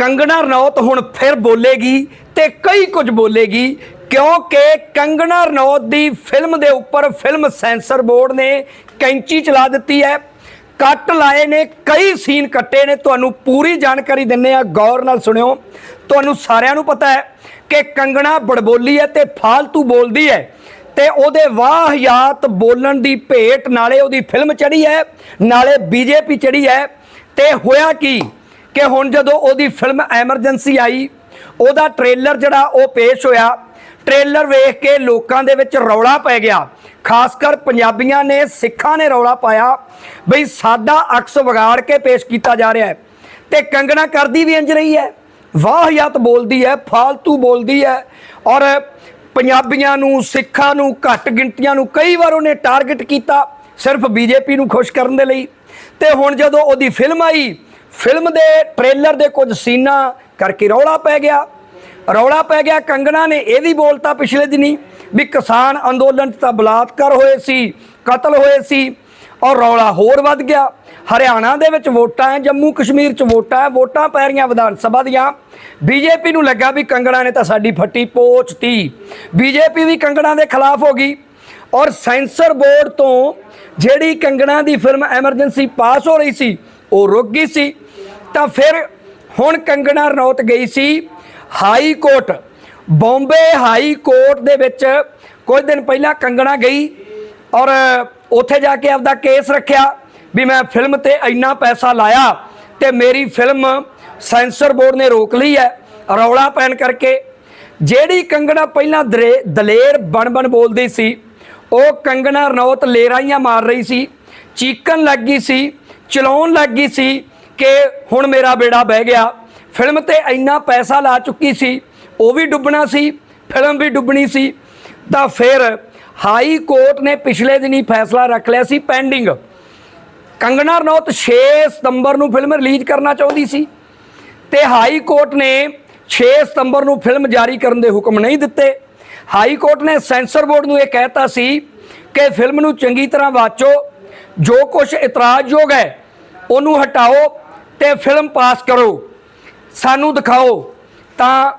ਕੰਗਣਾ ਰਣੌਤ ਹੁਣ ਫਿਰ ਬੋਲੇਗੀ ਤੇ ਕਈ ਕੁਝ ਬੋਲੇਗੀ, ਕਿਉਂਕਿ ਕੰਗਣਾ ਰਣੌਤ ਦੀ ਫਿਲਮ ਦੇ ਉੱਪਰ ਫਿਲਮ ਸੈਂਸਰ ਬੋਰਡ ਨੇ ਕੈਂਚੀ ਚਲਾ ਦਿੱਤੀ ਹੈ। ਕੱਟ ਲਾਏ ਨੇ, ਕਈ ਸੀਨ ਕੱਟੇ ਨੇ। ਤੁਹਾਨੂੰ ਪੂਰੀ ਜਾਣਕਾਰੀ ਦਿੰਨੇ ਆ ਗੌਰ ਨਾਲ ਸੁਣਿਓ। ਤੁਹਾਨੂੰ ਸਾਰਿਆਂ ਨੂੰ ਪਤਾ ਹੈ ਕਿ ਕੰਗਣਾ ਬੜਬੋਲੀ ਹੈ ਤੇ ਫਾਲਤੂ ਬੋਲਦੀ ਹੈ ਤੇ ਉਹਦੇ ਵਾਹਿਯਾਤ ਬੋਲਣ ਦੀ ਭੇਟ ਨਾਲੇ ਉਹਦੀ ਫਿਲਮ ਚੜੀ ਹੈ, ਨਾਲੇ ਬੀਜੇਪੀ ਚੜੀ ਹੈ। ਤੇ ਹੋਇਆ ਕੀ? ਕਿ ਹੁਣ ਜਦੋਂ ਉਹਦੀ ਫਿਲਮ ਐਮਰਜੈਂਸੀ ਆਈ, ਉਹਦਾ ਟ੍ਰੇਲਰ ਜਿਹੜਾ ਉਹ ਪੇਸ਼ ਹੋਇਆ ਟ੍ਰੇਲਰ ਵੇਖ ਕੇ ਲੋਕਾਂ ਦੇ ਵਿੱਚ ਰੌਲਾ ਪੈ ਗਿਆ। ਖਾਸ ਕਰ ਪੰਜਾਬੀਆਂ ਨੇ, ਸਿੱਖਾਂ ਨੇ ਰੌਲਾ ਪਾਇਆ ਬਈ ਸਾਡਾ ਅਕਸ ਵਿਗਾੜ ਕੇ ਪੇਸ਼ ਕੀਤਾ ਜਾ ਰਿਹਾ ਹੈ। ਤੇ ਕੰਗਣਾ ਕਰਦੀ ਵੀ ਇੰਜ ਰਹੀ ਹੈ। ਵਾਹਿਯਾਤ ਬੋਲਦੀ ਹੈ, ਫਾਲਤੂ ਬੋਲਦੀ ਹੈ। ਔਰ ਪੰਜਾਬੀਆਂ ਨੂੰ, ਸਿੱਖਾਂ ਨੂੰ, ਘੱਟ ਗਿਣਤੀਆਂ ਨੂੰ ਕਈ ਵਾਰ ਉਹਨੇ ਟਾਰਗੇਟ ਕੀਤਾ ਸਿਰਫ ਬੀਜੇਪੀ ਨੂੰ ਖੁਸ਼ ਕਰਨ ਦੇ ਲਈ। ਤੇ ਹੁਣ ਜਦੋਂ ਉਹਦੀ ਫਿਲਮ ਆਈ ਫਿਲਮ ਦੇ ਟ੍ਰੇਲਰ ਦੇ ਕੁਝ ਸੀਨਾਂ ਕਰਕੇ ਰੌਲਾ ਪੈ ਗਿਆ। ਰੌਲਾ ਪੈ ਗਿਆ, ਕੰਗਣਾ ਨੇ ਇਹ ਵੀ ਬੋਲਤਾ ਪਿਛਲੇ ਦਿਨੀ ਵੀ ਕਿਸਾਨ ਅੰਦੋਲਨ 'ਚ ਤਾਂ ਬਲਾਤਕਾਰ ਹੋਏ ਸੀ, ਕਤਲ ਹੋਏ ਸੀ ਔਰ ਰੌਲਾ ਹੋਰ ਵੱਧ ਗਿਆ। ਹਰਿਆਣਾ ਦੇ ਵਿੱਚ ਵੋਟਾਂ ਹੈ ਜੰਮੂ ਕਸ਼ਮੀਰ 'ਚ ਵੋਟਾਂ ਹੈ ਵੋਟਾਂ ਪੈ ਰਹੀਆਂ ਵਿਧਾਨ ਸਭਾ ਦੀਆਂ। ਬੀਜੇਪੀ ਨੂੰ ਲੱਗਾ ਵੀ ਕੰਗਣਾ ਨੇ ਤਾਂ ਸਾਡੀ ਫੱਟੀ ਪੋਚਤੀ ਬੀਜੇਪੀ ਵੀ ਕੰਗਣਾ ਦੇ ਖਿਲਾਫ ਹੋ ਗਈ ਔਰ ਸੈਂਸਰ ਬੋਰਡ ਤੋਂ ਜਿਹੜੀ ਕੰਗਣਾ ਦੀ ਫਿਲਮ ਐਮਰਜੈਂਸੀ ਪਾਸ ਹੋ ਰਹੀ ਸੀ ਉਹ ਰੁਕ ਗਈ ਸੀ, ਤਾਂ ਫਿਰ ਹੁਣ ਕੰਗਣਾ ਰਣੌਤ ਗਈ ਸੀ high court. Bombay high court ਦੇ ਵਿੱਚ ਕੁਝ ਦਿਨ ਪਹਿਲਾਂ ਕੰਗਣਾ ਗਈ ਔਰ ਉੱਥੇ ਜਾ ਕੇ ਆਪਦਾ ਕੇਸ ਰੱਖਿਆ ਵੀ ਮੈਂ ਫਿਲਮ ਤੇ ਇੰਨਾ ਪੈਸਾ ਲਾਇਆ ਤੇ ਮੇਰੀ ਫਿਲਮ ਸੈਂਸਰ ਬੋਰਡ ਨੇ ਰੋਕ ਲਈ ਹੈ, ਰੌਲਾ ਪੈਣ ਕਰਕੇ। ਜਿਹੜੀ ਕੰਗਣਾ ਪਹਿਲਾਂ ਦਰੇ- ਦਲੇਰ ਬਣ ਬਣ ਬੋਲਦੀ ਸੀ, ਉਹ ਕੰਗਣਾ ਰਣੌਤ ਲੇਰਾਈਆਂ ਮਾਰ ਰਹੀ ਸੀ, ਚੀਕਣ ਲੱਗ ਗਈ ਸੀ ਚਲਾਉਣ ਲੱਗ ਗਈ ਸੀ ਕਿ ਹੁਣ ਮੇਰਾ ਬੇੜਾ ਬਹਿ ਗਿਆ। ਫਿਲਮ ਤੇ ਇੰਨਾ ਪੈਸਾ ਲਾ ਚੁੱਕੀ ਸੀ, ਉਹ ਵੀ ਡੁੱਬਣਾ ਸੀ, ਫਿਲਮ ਵੀ ਡੁੱਬਣੀ ਸੀ। ਤਾਂ ਫਿਰ ਹਾਈ ਕੋਰਟ ਨੇ ਪਿਛਲੇ ਦਿਨੀ ਫੈਸਲਾ ਰੱਖ ਲਿਆ ਸੀ ਪੈਂਡਿੰਗ। ਕੰਗਣਾ ਰਣੌਤ 6 ਸਤੰਬਰ ਨੂੰ ਫਿਲਮ ਰਿਲੀਜ਼ ਕਰਨਾ ਚਾਹੁੰਦੀ ਸੀ ਤੇ ਹਾਈ ਕੋਰਟ ਨੇ 6 ਸਤੰਬਰ ਨੂੰ ਫਿਲਮ ਜਾਰੀ ਕਰਨ ਦੇ ਹੁਕਮ ਨਹੀਂ ਦਿੱਤੇ। ਹਾਈ ਕੋਰਟ ਨੇ ਸੈਂਸਰ ਬੋਰਡ ਨੂੰ ਇਹ ਕਹਿਤਾ ਸੀ ਕਿ ਫਿਲਮ ਨੂੰ ਚੰਗੀ ਤਰ੍ਹਾਂ ਵਾਚੋ ਜੋ ਕੁਝ ਇਤਰਾਜ਼ਯੋਗ ਹੈ, ਉਹਨੂੰ ਹਟਾਓ ਤੇ ਫਿਲਮ ਪਾਸ ਕਰੋ। ਸਾਨੂੰ ਦਿਖਾਓ। ਤਾਂ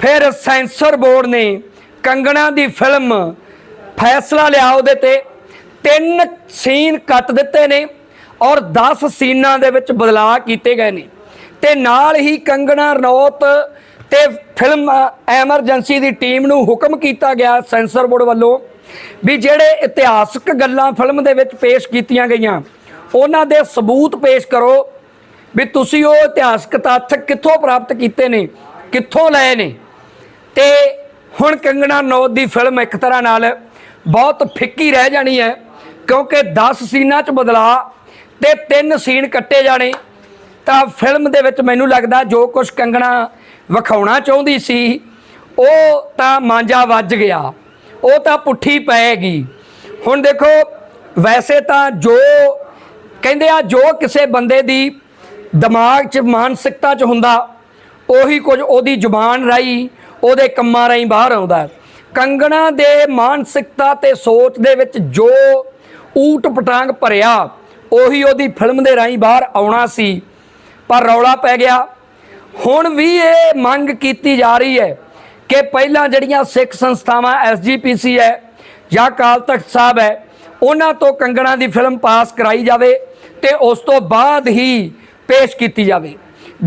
ਫਿਰ ਸੈਂਸਰ ਬੋਰਡ ਨੇ ਕੰਗਣਾ ਦੀ ਫਿਲਮ ਫੈਸਲਾ ਲਿਆ ਉਹਦੇ ਤੇ। ਤਿੰਨ ਸੀਨ ਕੱਟ ਦਿੱਤੇ ਨੇ ਔਰ 10 ਸੀਨਾਂ ਦੇ ਵਿੱਚ ਬਦਲਾਅ ਕੀਤੇ ਗਏ ਨੇ। ਤੇ ਨਾਲ ਹੀ ਕੰਗਣਾ ਰਣੌਤ ਤੇ ਫਿਲਮ ਐਮਰਜੈਂਸੀ ਦੀ ਟੀਮ ਨੂੰ ਹੁਕਮ ਕੀਤਾ ਗਿਆ ਸੈਂਸਰ ਬੋਰਡ ਵੱਲੋਂ ਵੀ ਜਿਹੜੇ ਇਤਿਹਾਸਕ ਗੱਲਾਂ ਫਿਲਮ ਦੇ ਵਿੱਚ ਪੇਸ਼ ਕੀਤੀਆਂ ਗਈਆਂ, ਉਹਨਾਂ ਦੇ ਸਬੂਤ ਪੇਸ਼ ਕਰੋ ਵੀ ਤੁਸੀਂ ਉਹ ਇਤਿਹਾਸਕ ਤੱਥ ਕਿੱਥੋਂ ਪ੍ਰਾਪਤ ਕੀਤੇ ਨੇ, ਕਿੱਥੋਂ ਲਏ ਨੇ। ਤੇ ਹੁਣ ਕੰਗਣਾ ਨੌਦ ਦੀ ਫਿਲਮ ਇੱਕ ਤਰ੍ਹਾਂ ਨਾਲ ਬਹੁਤ ਫਿੱਕੀ ਰਹਿ ਜਾਣੀ ਹੈ, ਕਿਉਂਕਿ 10 ਸੀਨਾਂ 'ਚ ਬਦਲਾ ਤੇ ਤਿੰਨ ਸੀਨ ਕੱਟੇ ਜਾਣੇ। ਤਾਂ ਫਿਲਮ ਦੇ ਵਿੱਚ ਮੈਨੂੰ ਲੱਗਦਾ ਜੋ ਕੁਝ ਕੰਗਣਾ ਵਿਖਾਉਣਾ ਚਾਹੁੰਦੀ ਸੀ, ਉਹ ਤਾਂ ਮਾਂਜਾ ਵੱਜ ਗਿਆ, ਉਹ ਤਾਂ ਪੁੱਠੀ ਪਏਗੀ ਹੁਣ ਦੇਖੋ, ਵੈਸੇ ਤਾਂ ਜੋ ਕਹਿੰਦੇ ਆ, ਜੋ ਕਿਸੇ ਬੰਦੇ ਦੀ ਦਿਮਾਗ 'ਚ ਮਾਨਸਿਕਤਾ 'ਚ ਹੁੰਦਾ, ਉਹੀ ਕੁਝ ਉਹਦੀ ਜ਼ੁਬਾਨ ਰਾਈ ਉਹਦੇ ਕੰਮਾਂ ਰਾਈ ਬਾਹਰ ਆਉਂਦਾ ਕੰਗਣਾ ਦੇ ਮਾਨਸਿਕਤਾ ਤੇ ਸੋਚ ਦੇ ਵਿੱਚ ਜੋ ਊਟ ਪਟਾਂਗ ਭਰਿਆ, ਉਹੀ ਉਹਦੀ ਫਿਲਮ ਦੇ ਰਾਈ ਬਾਹਰ ਆਉਣਾ ਸੀ, ਪਰ ਰੌਲਾ ਪੈ ਗਿਆ। ਹੁਣ ਵੀ ਇਹ ਮੰਗ ਕੀਤੀ ਜਾ ਰਹੀ ਹੈ ਕਿ ਪਹਿਲਾਂ ਜਿਹੜੀਆਂ ਸਿੱਖ ਸੰਸਥਾਵਾਂ ਐਸਜੀਪੀਸੀ ਹੈ ਜਾਂ ਅਕਾਲ ਤਖਤ ਸਾਹਿਬ ਹੈ, ਉਹਨਾਂ ਤੋਂ ਕੰਗਣਾ ਦੀ ਫਿਲਮ ਪਾਸ ਕਰਾਈ ਜਾਵੇ ਤੇ ਉਸ ਤੋਂ ਬਾਅਦ ਹੀ ਪੇਸ਼ ਕੀਤੀ ਜਾਵੇ।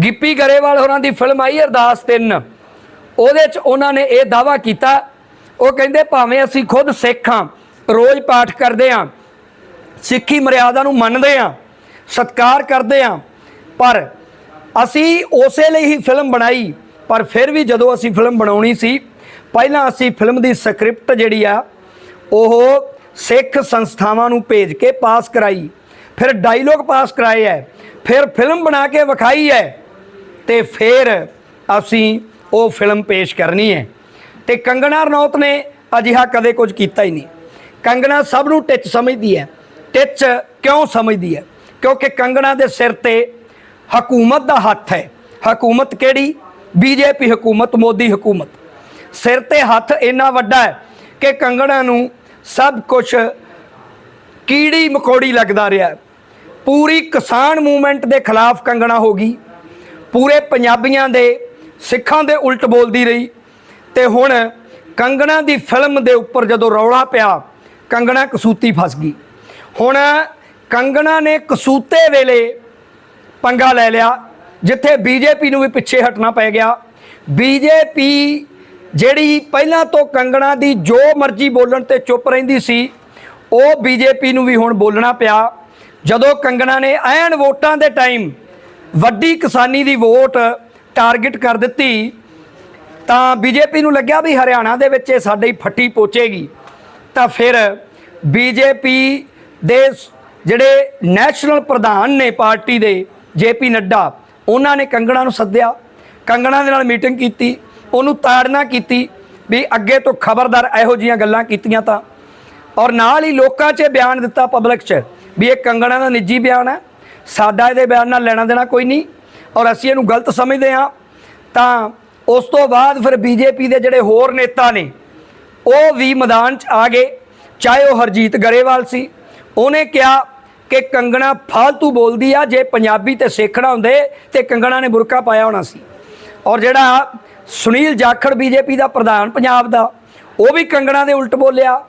ਗਿੱਪੀ ਗਰੇਵਾਲ ਹੋਰਾਂ ਦੀ ਫਿਲਮ ਆਈ ਅਰਦਾਸ 3 ਉਹਦੇ 'ਚ ਉਹਨਾਂ ਨੇ ਇਹ ਦਾਵਾ ਕੀਤਾ, ਉਹ ਕਹਿੰਦੇ ਭਾਵੇਂ ਅਸੀਂ ਖੁਦ ਸਿੱਖ ਹਾਂ, ਰੋਜ਼ ਪਾਠ ਕਰਦੇ ਹਾਂ, ਸਿੱਖੀ ਮਰਿਆਦਾ ਨੂੰ ਮੰਨਦੇ ਹਾਂ, ਸਤਿਕਾਰ ਕਰਦੇ ਹਾਂ, ਪਰ ਅਸੀਂ ਉਸੇ ਲਈ ਹੀ ਫਿਲਮ ਬਣਾਈ, ਪਰ ਫਿਰ ਵੀ ਜਦੋਂ ਅਸੀਂ ਫਿਲਮ ਬਣਾਉਣੀ ਸੀ, ਪਹਿਲਾਂ ਅਸੀਂ ਫਿਲਮ ਦੀ ਸਕ੍ਰਿਪਟ ਜਿਹੜੀ ਆ, ਉਹ ਸਿੱਖ ਸੰਸਥਾਵਾਂ ਨੂੰ ਭੇਜ ਕੇ ਪਾਸ ਕਰਾਈ। ਫਿਰ ਡਾਇਲੋਗ ਪਾਸ ਕਰਾਏ ਹੈ, ਫਿਰ ਫਿਲਮ ਬਣਾ ਕੇ ਵਿਖਾਈ ਹੈ, ਤੇ ਫਿਰ ਅਸੀਂ ਉਹ ਫਿਲਮ ਪੇਸ਼ ਕਰਨੀ ਹੈ। ਤੇ ਕੰਗਣਾ ਰਣੌਤ ਨੇ ਅਜਿਹਾ ਕਦੇ ਕੁਝ ਕੀਤਾ ਹੀ ਨਹੀਂ। ਕੰਗਣਾ ਸਭ ਨੂੰ ਟਿੱਚ ਸਮਝਦੀ ਹੈ। ਟਿੱਚ ਕਿਉਂ ਸਮਝਦੀ ਹੈ? ਕਿਉਂਕਿ ਕੰਗਣਾ ਦੇ ਸਿਰ ਤੇ ਹਕੂਮਤ ਦਾ ਹੱਥ ਹੈ। ਹਕੂਮਤ ਕਿਹੜੀ? ਬੀਜੇਪੀ ਹਕੂਮਤ, ਮੋਦੀ ਹਕੂਮਤ। ਸਿਰ ਤੇ ਹੱਥ ਇੰਨਾ ਵੱਡਾ ਹੈ ਕਿ ਕੰਗਣਾ ਨੂੰ ਸਭ ਕੁਝ ਕੀੜੀ ਮਕੌੜੀ ਲੱਗਦਾ ਰਿਹਾ ਪੂਰੀ ਕਿਸਾਨ ਮੂਵਮੈਂਟ ਦੇ ਖਿਲਾਫ ਕੰਗਣਾ ਹੋ ਗਈ। ਪੂਰੇ ਪੰਜਾਬੀਆਂ ਦੇ, ਸਿੱਖਾਂ ਦੇ ਉਲਟ ਬੋਲਦੀ ਰਹੀ। ਤੇ ਹੁਣ ਕੰਗਣਾ ਦੀ ਫਿਲਮ ਦੇ ਉੱਪਰ ਜਦੋਂ ਰੌਲਾ ਪਿਆ, ਕੰਗਣਾ ਕਸੂਤੀ ਫਸ ਗਈ। ਹੁਣ ਕੰਗਣਾ ਨੇ ਕਸੂਤੇ ਵੇਲੇ ਪੰਗਾ ਲੈ ਲਿਆ, ਜਿੱਥੇ ਬੀਜੇਪੀ ਨੂੰ ਵੀ ਪਿੱਛੇ ਹਟਣਾ ਪੈ ਗਿਆ। ਬੀਜੇਪੀ ਜਿਹੜੀ ਪਹਿਲਾਂ ਤੋਂ ਕੰਗਣਾ ਦੀ ਜੋ ਮਰਜ਼ੀ ਬੋਲਣ ਤੇ ਚੁੱਪ ਰਹਿੰਦੀ ਸੀ, ਉਹ ਬੀਜੇਪੀ ਨੂੰ ਵੀ ਹੁਣ ਬੋਲਣਾ ਪਿਆ। ਜਦੋਂ ਕੰਗਣਾ ਨੇ ਐਨ ਵੋਟਾਂ ਦੇ ਟਾਈਮ ਵੱਡੀ ਕਿਸਾਨੀ ਦੀ ਵੋਟ ਟਾਰਗੇਟ ਕਰ ਦਿੱਤੀ, ਤਾਂ ਬੀਜੇਪੀ ਨੂੰ ਲੱਗਿਆ ਵੀ ਹਰਿਆਣਾ ਦੇ ਵਿੱਚ ਇਹ ਸਾਡੇ ਫੱਟੀ ਪੋਚੇਗੀ। ਤਾਂ ਫਿਰ ਬੀਜੇਪੀ ਦੇ ਜਿਹੜੇ ਨੈਸ਼ਨਲ ਪ੍ਰਧਾਨ ਨੇ ਪਾਰਟੀ ਦੇ ਜੇਪੀ ਨੱਡਾ, ਉਹਨਾਂ ਨੇ ਕੰਗਣਾ ਨੂੰ ਸੱਦਿਆ। ਕੰਗਣਾ ਦੇ ਨਾਲ ਮੀਟਿੰਗ ਕੀਤੀ, ਉਹਨੂੰ ਤਾੜਨਾ ਕੀਤੀ ਵੀ ਅੱਗੇ ਤੋਂ ਖਬਰਦਾਰ ਇਹੋ ਜੀਆਂ ਗੱਲਾਂ ਕੀਤੀਆਂ ਤਾਂ। ਔਰ ਨਾਲ ਹੀ ਲੋਕਾਂ 'ਚ ਇਹ ਬਿਆਨ ਦਿੱਤਾ ਪਬਲਿਕ 'ਚ ਵੀ ਇਹ ਕੰਗਣਾ ਦਾ ਨਿੱਜੀ ਬਿਆਨ ਹੈ, ਸਾਡਾ ਇਹਦੇ ਬਿਆਨ ਨਾਲ ਲੈਣਾ ਦੇਣਾ ਕੋਈ ਨਹੀਂ। ਔਰ ਅਸੀਂ ਇਹਨੂੰ ਗਲਤ ਸਮਝਦੇ ਹਾਂ। ਤਾਂ ਉਸ ਤੋਂ ਬਾਅਦ ਫਿਰ ਬੀਜੇਪੀ ਦੇ ਜਿਹੜੇ ਹੋਰ ਨੇਤਾ ਨੇ, ਉਹ ਵੀ ਮੈਦਾਨ 'ਚ ਆ ਗਏ। ਚਾਹੇ ਉਹ ਹਰਜੀਤ ਗਰੇਵਾਲ ਸੀ, ਉਹਨੇ ਕਿਹਾ ਕਿ ਕੰਗਣਾ ਫਾਲਤੂ ਬੋਲਦੀ ਆ, ਜੇ ਪੰਜਾਬੀ ਤੇ ਸੇਖੜਾ ਹੁੰਦੇ ਤੇ ਕੰਗਣਾ ਨੇ ਬੁਰਕਾ ਪਾਇਆ ਹੋਣਾ ਸੀ। ਔਰ ਜਿਹੜਾ ਸੁਨੀਲ ਜਾਖੜ ਬੀਜੇਪੀ ਦਾ ਪ੍ਰਧਾਨ ਪੰਜਾਬ ਦਾ, ਉਹ ਵੀ ਕੰਗਣਾ ਦੇ ਉਲਟ ਬੋਲਿਆ,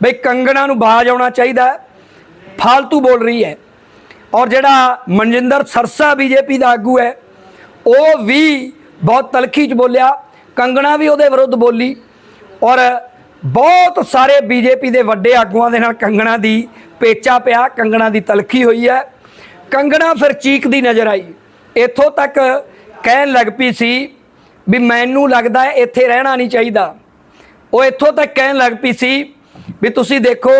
ਬਈ ਕੰਗਣਾ ਨੂੰ ਬਾਜ ਆਉਣਾ ਚਾਹੀਦਾ, ਫਾਲਤੂ ਬੋਲ ਰਹੀ ਹੈ। ਔਰ ਜਿਹੜਾ ਮਨਜਿੰਦਰ ਸਰਸਾ ਬੀਜੇਪੀ ਦਾ ਆਗੂ ਹੈ, ਉਹ ਵੀ ਬਹੁਤ ਤਲਖੀ ਚ ਬੋਲਿਆ, ਕੰਗਣਾ ਵੀ ਉਹਦੇ ਵਿਰੁੱਧ ਬੋਲੀ। ਔਰ ਬਹੁਤ ਸਾਰੇ ਬੀਜੇਪੀ ਦੇ ਵੱਡੇ ਆਗੂਆਂ ਦੇ ਨਾਲ ਕੰਗਣਾ ਦੀ ਪੇਚਾ ਪਿਆ, ਕੰਗਣਾ ਦੀ ਤਲਖੀ ਹੋਈ ਹੈ। ਕੰਗਣਾ ਫਿਰ ਚੀਕਦੀ ਨਜ਼ਰ ਆਈ। ਇੱਥੋਂ ਤੱਕ ਕਹਿਣ ਲੱਗ ਪਈ ਸੀ ਵੀ ਮੈਨੂੰ ਲੱਗਦਾ ਹੈ ਇੱਥੇ ਰਹਿਣਾ ਨਹੀਂ ਚਾਹੀਦਾ। ਉਹ ਇੱਥੋਂ ਤੱਕ ਕਹਿਣ ਲੱਗ ਪਈ ਸੀ ਵੀ ਤੁਸੀਂ ਦੇਖੋ,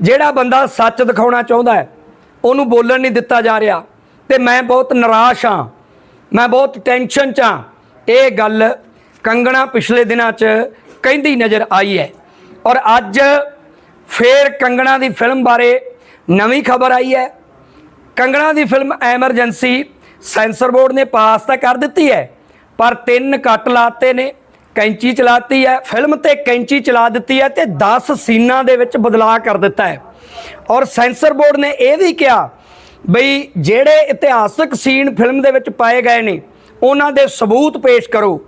ਜਿਹੜਾ ਬੰਦਾ ਸੱਚ ਦਿਖਾਉਣਾ ਚਾਹੁੰਦਾ ਹੈ, ਉਹਨੂੰ ਬੋਲਣ ਨਹੀਂ ਦਿੱਤਾ ਜਾ ਰਿਹਾ। ਤੇ ਮੈਂ ਬਹੁਤ ਨਿਰਾਸ਼ ਹਾਂ, ਮੈਂ ਬਹੁਤ ਟੈਨਸ਼ਨ 'ਚ ਹਾਂ। ਇਹ ਗੱਲ ਕੰਗਣਾ ਪਿਛਲੇ ਦਿਨਾਂ 'ਚ ਕਹਿੰਦੀ ਨਜ਼ਰ ਆਈ ਹੈ। ਔਰ ਅੱਜ ਫੇਰ ਕੰਗਣਾ ਦੀ ਫਿਲਮ ਬਾਰੇ ਨਵੀਂ ਖਬਰ ਆਈ ਹੈ। ਕੰਗਣਾ ਦੀ ਫਿਲਮ ਐਮਰਜੈਂਸੀ ਸੈਂਸਰ ਬੋਰਡ ਨੇ ਪਾਸ ਤਾਂ ਕਰ ਦਿੱਤੀ ਹੈ, ਪਰ ਤਿੰਨ ਕੱਟ ਲਾਤੇ ਨੇ, ਕੈਂਚੀ ਚਲਾਤੀ ਹੈ ਫਿਲਮ ਤੇ ਕੈਂਚੀ ਚਲਾ ਦਿੱਤੀ ਹੈ ਤੇ 10 ਸੀਨਾਂ ਦੇ ਵਿੱਚ ਬਦਲਾਅ ਕਰ ਦਿੱਤਾ ਹੈ। ਔਰ ਸੈਂਸਰ ਬੋਰਡ ਨੇ ਇਹ ਵੀ ਕਿਹਾ ਬਈ ਜਿਹੜੇ ਇਤਿਹਾਸਕ ਸੀਨ ਫਿਲਮ ਦੇ ਵਿੱਚ ਪਾਏ ਗਏ ਨੇ, ਉਹਨਾਂ ਦੇ ਸਬੂਤ ਪੇਸ਼ ਕਰੋ।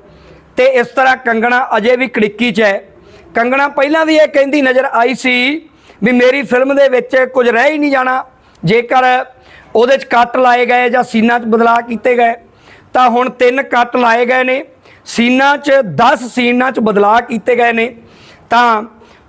ਤੇ ਇਸ ਤਰ੍ਹਾਂ ਕੰਗਣਾ ਅਜੇ ਵੀ ਕੜਿੱਕੀ 'ਚ ਹੈ। ਕੰਗਣਾ ਪਹਿਲਾਂ ਵੀ ਇਹ ਕਹਿੰਦੀ ਨਜ਼ਰ ਆਈ ਸੀ ਵੀ ਮੇਰੀ ਫਿਲਮ ਦੇ ਵਿੱਚ ਕੁਝ ਰਹਿ ਹੀ ਨਹੀਂ ਜਾਣਾ। ਜੇਕਰ ਉਹਦੇ 'ਚ ਕੱਟ ਲਾਏ ਗਏ ਜਾਂ ਸੀਨਾਂ 'ਚ ਬਦਲਾਅ ਕੀਤੇ ਗਏ, ਤਾਂ ਹੁਣ ਤਿੰਨ ਕੱਟ ਲਾਏ ਗਏ ਨੇ। ਸੀਨਾਂ 'ਚ 10 ਸੀਨਾਂ 'ਚ ਬਦਲਾਅ ਕੀਤੇ ਗਏ ਨੇ। ਤਾਂ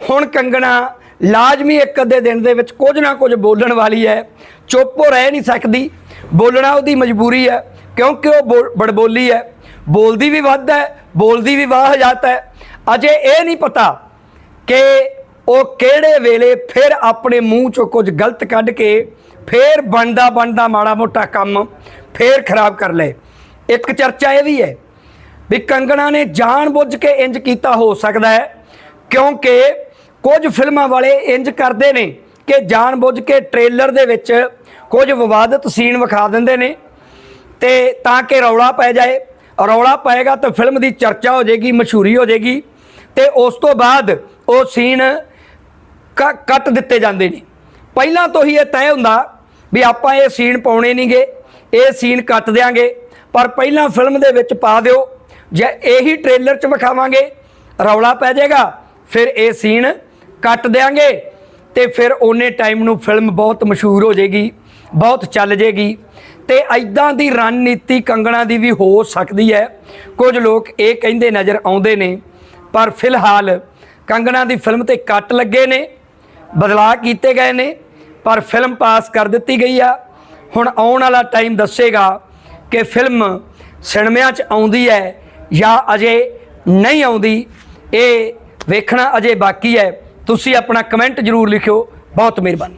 ਹੁਣ ਕੰਗਣਾ ਲਾਜ਼ਮੀ ਇੱਕ ਅੱਧੇ ਦਿਨ ਦੇ ਵਿੱਚ ਕੁਝ ਨਾ ਕੁਝ ਬੋਲਣ ਵਾਲੀ ਹੈ। ਚੁੱਪ ਹੋ ਰਹਿ ਨਹੀਂ ਸਕਦੀ। ਬੋਲਣਾ ਉਹਦੀ ਮਜਬੂਰੀ ਹੈ, ਕਿਉਂਕਿ ਉਹ ਬੋ- ਬੜਬੋਲੀ ਹੈ। ਬੋਲਦੀ ਵੀ ਵੱਧ ਹੈ, ਬੋਲਦੀ ਵੀ ਵਾਹ ਜਾਤ ਹੈ। ਅਜੇ ਇਹ ਨਹੀਂ ਪਤਾ ਕਿ ਉਹ ਕਿਹੜੇ ਵੇਲੇ ਫਿਰ ਆਪਣੇ ਮੂੰਹ ਚੋਂ ਕੁਝ ਗਲਤ ਕੱਢ ਕੇ ਫਿਰ ਬਣਦਾ ਬਣਦਾ ਮਾੜਾ ਮੋਟਾ ਕੰਮ ਫਿਰ ਖਰਾਬ ਕਰ ਲਏ। ਇੱਕ ਚਰਚਾ ਇਹ ਵੀ ਹੈ ਵੀ ਕੰਗਣਾ ਨੇ ਜਾਣ ਬੁੱਝ ਕੇ ਇੰਜ ਕੀਤਾ ਹੋ ਸਕਦਾ ਹੈ, ਕਿਉਂਕਿ ਕੁਝ ਫਿਲਮਾਂ ਵਾਲੇ ਇੰਜ ਕਰਦੇ ਨੇ ਕਿ ਜਾਣ ਬੁੱਝ ਕੇ ਟ੍ਰੇਲਰ ਦੇ ਵਿੱਚ ਕੁਝ ਵਿਵਾਦਤ ਸੀਨ ਵਿਖਾ ਦਿੰਦੇ ਨੇ ਤੇ ਤਾਂ ਕਿ ਰੌਲਾ ਪੈ ਜਾਏ। ਰੌਲਾ ਪਏਗਾ ਤਾਂ ਫਿਲਮ ਦੀ ਚਰਚਾ ਹੋ ਜਾਏਗੀ, ਮਸ਼ਹੂਰੀ ਹੋ ਜਾਏਗੀ ਤੇ ਉਸ ਤੋਂ ਬਾਅਦ ਉਹ ਸੀਨ ਕੱਟ ਦਿੱਤੇ ਜਾਂਦੇ ਨੇ। ਪਹਿਲਾਂ ਤੋਂ ਹੀ ਇਹ ਤੈਅ ਹੁੰਦਾ ਵੀ ਆਪਾਂ ਇਹ ਸੀਨ ਪਾਉਣੇ ਨਹੀਂਗੇ, ਇਹ ਸੀਨ ਕੱਟ ਦਿਆਂਗੇ, ਪਰ ਪਹਿਲਾਂ ਫਿਲਮ ਦੇ ਵਿੱਚ ਪਾ ਦਿਓ, ਜੇ ਇਹੀ ਟ੍ਰੇਲਰ 'ਚ ਵਿਖਾਵਾਂਗੇ, ਰੌਲਾ ਪੈ ਜਾਏਗਾ, ਫਿਰ ਇਹ ਸੀਨ ਕੱਟ ਦਿਆਂਗੇ ਤੇ ਫਿਰ ਉਹਨੇ ਟਾਈਮ ਨੂੰ ਫਿਲਮ ਬਹੁਤ ਮਸ਼ਹੂਰ ਹੋ ਜਾਏਗੀ, ਬਹੁਤ ਚੱਲ ਜਾਏਗੀ। ਤੇ ਐਦਾਂ ਦੀ ਰਣਨੀਤੀ ਕੰਗਣਾ ਦੀ ਵੀ ਹੋ ਸਕਦੀ ਹੈ। ਕੁਝ ਲੋਕ ਇਹ ਕਹਿੰਦੇ ਨਜ਼ਰ ਆਉਂਦੇ ਨੇ, ਪਰ ਫਿਲਹਾਲ ਕੰਗਣਾ ਦੀ ਫਿਲਮ ਤੇ ਕੱਟ ਲੱਗੇ ਨੇ, ਬਦਲਾਅ ਕੀਤੇ ਗਏ ਨੇ, ਪਰ ਫਿਲਮ ਪਾਸ ਕਰ ਦਿੱਤੀ ਗਈ ਆ। ਹੁਣ ਆਉਣ ਵਾਲਾ ਟਾਈਮ ਦੱਸੇਗਾ ਕਿ ਫਿਲਮ ਸਿਨੇਮਿਆਂ 'ਚ ਆਉਂਦੀ ਹੈ ਜਾਂ ਅਜੇ ਨਹੀਂ ਆਉਂਦੀ। ਇਹ ਵੇਖਣਾ ਅਜੇ ਬਾਕੀ ਹੈ। ਤੁਸੀਂ ਆਪਣਾ ਕਮੈਂਟ ਜ਼ਰੂਰ ਲਿਖਿਓ। ਬਹੁਤ ਮਿਹਰਬਾਨੀ।